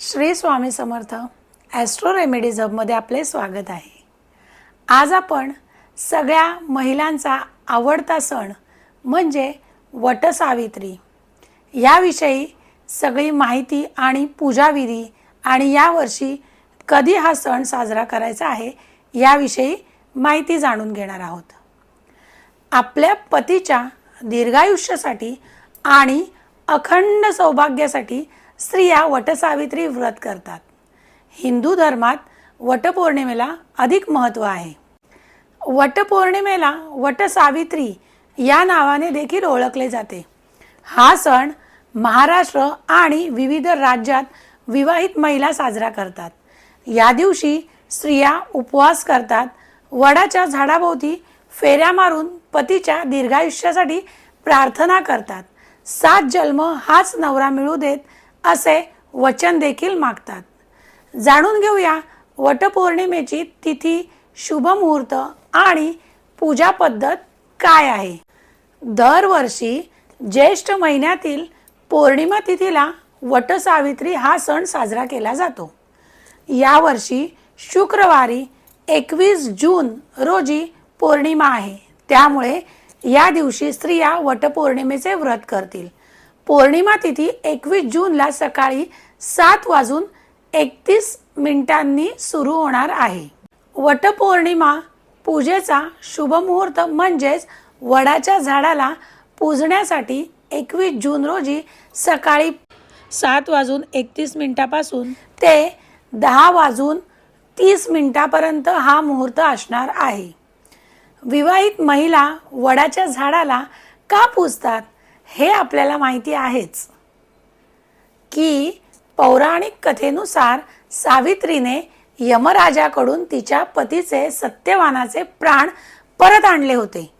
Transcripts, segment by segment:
Shri Swami Samarth astro remedies हबमध्ये आपले स्वागत आहे. आज आपण सगळ्या महिलांचा आवडता सण म्हणजे वटसावित्री. याविषयी सगळी माहिती आणि पूजाविधी आणि यावर्षी कधी हा सण साजरा करायचा आहे याविषयी माहिती जाणून घेणार आहोत. आपल्या पतीच्या दीर्घायुष्यासाठी आणि अखंड सौभाग्यासाठी स्त्रिया वटसावित्री व्रत करतात. हिंदू धर्मात वटपौर्णिमेला अधिक महत्त्व आहे. वटपौर्णिमेला वटसावित्री या नावाने देखील ओळखले जाते. हा सण महाराष्ट्र आणि विविध राज्यात विवाहित महिला साजरा करतात. या दिवशी स्त्रिया उपवास करतात. वडाच्या झाडाभोवती फेऱ्या मारून पतीच्या दीर्घायुष्यासाठी प्रार्थना करतात. सात जन्म हाच नवरा मिळू देत असे वचन देखील मागतात. जाणून घेऊया वटपौर्णिमेची तिथी शुभ मुहूर्त आणि पूजा पद्धत काय आहे? दरवर्षी ज्येष्ठ महिन्यातील पौर्णिमा तिथीला वटसावित्री हा सण साजरा केला जातो. यावर्षी शुक्रवारी एकवीस जून रोजी पौर्णिमा आहे. त्यामुळे या दिवशी स्त्रिया वटपौर्णिमेचे व्रत करतील. पौर्णिमा तिथी एकवीस जूनला सकाळी सात वाजून एकतीस मिनिटांनी सुरू होणार आहे. वटपौर्णिमा पूजेचा शुभमुहूर्त म्हणजेच वडाच्या झाडाला पूजण्यासाठी एकवीस जून रोजी सकाळी सात वाजून एकतीस मिनिटापासून ते दहा वाजून तीस मिनिटापर्यंत हा मुहूर्त असणार आहे. विवाहित महिला वडाच्या झाडाला का पूजतात? हे आपल्याला माहिती आहेच की पौराणिक कथेनुसार सावित्रीने यमराजाकडून तिच्या पतीचे सत्यवानाचे प्राण परत आणले होते.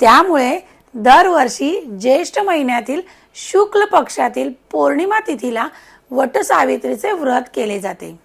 त्यामुळे दरवर्षी ज्येष्ठ महिन्यातील शुक्ल पक्षातील पौर्णिमा तिथीला वटसावित्रीचे व्रत केले जाते.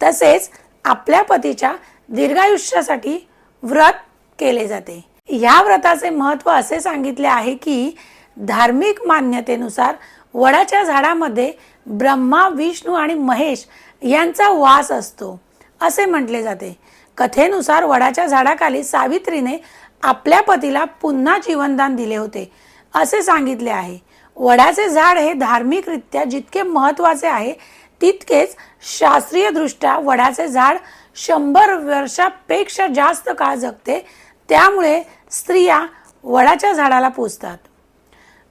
तसेच आपल्या पतीच्या दीर्घायुष्यासाठी व्रत केले जाते. या व्रताचे महत्त्व असे सांगितले आहे की धार्मिक मान्यतेनुसार वडाच्या झाडामध्ये ब्रह्मा विष्णू आणि महेश यांचा वास असतो असे म्हटले जाते. कथेनुसार वडाच्या झाडाखाली सावित्रीने आपल्या पतीला पुन्हा जीवनदान दिले होते असे सांगितले आहे. वडाचे झाड हे धार्मिकरित्या जितके महत्त्वाचे आहे तितकेच शास्त्रीयदृष्ट्या वडाचे झाड शंभर वर्षापेक्षा जास्त काळ जगते त्यामुळे स्त्रिया वडाच्या झाडाला पोचतात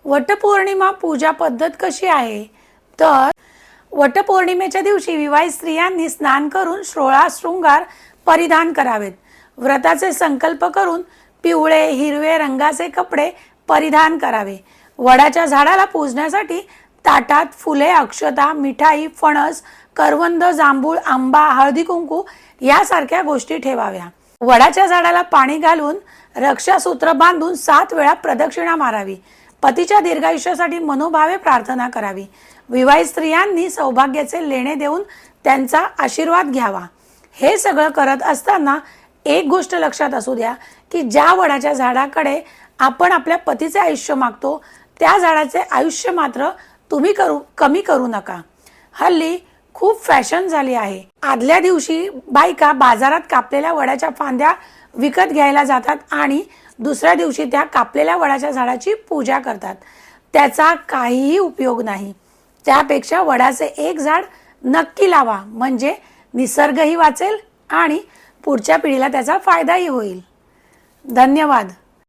वटपौर्णिमा पूजा पद्धत कशी आहे? तर वटपौर्णिमेच्या दिवशी विवाहित स्त्रियांनी स्नान करून श्रोळा शृंगार परिधान करावेत. व्रताचे संकल्प करून पिवळे हिरवे रंगाचे कपडे परिधान करावे. वडाच्या झाडाला पूजण्यासाठी ताटात फुले अक्षता मिठाई फणस करवंद जांभूळ आंबा हळदी कुंकू यासारख्या गोष्टी ठेवाव्या. वडाच्या झाडाला पाणी घालून रक्षासूत्र बांधून सात वेळा प्रदक्षिणा मारावी. पतीच्या दीर्घायुष्यासाठी मनोभावे प्रार्थना करावी. विवाहित स्त्रियांनी सौभाग्याचे लेणे देऊन त्यांचा आशीर्वाद घ्यावा. हे सगळं करत असताना एक गोष्ट लक्षात असू द्या की ज्या वडाच्या झाडाकडे आपण आपल्या पतीचे आयुष्य मागतो त्या झाडाचे आयुष्य मात्र तुम्ही करू कमी करू नका. हल्ली खूप फॅशन झाली आहे. आदल्या दिवशी बायका बाजारात कापलेल्या वडाच्या फांद्या विकत घ्यायला जातात आणि दुसऱ्या दिवशी त्या कापलेल्या वडाच्या झाडाची पूजा करतात. त्याचा काहीही उपयोग नाही. त्यापेक्षा वडाचे एक झाड नक्की लावा. म्हणजे निसर्गही वाचेल आणि पुढच्या पिढीला त्याचा फायदाही होईल. धन्यवाद.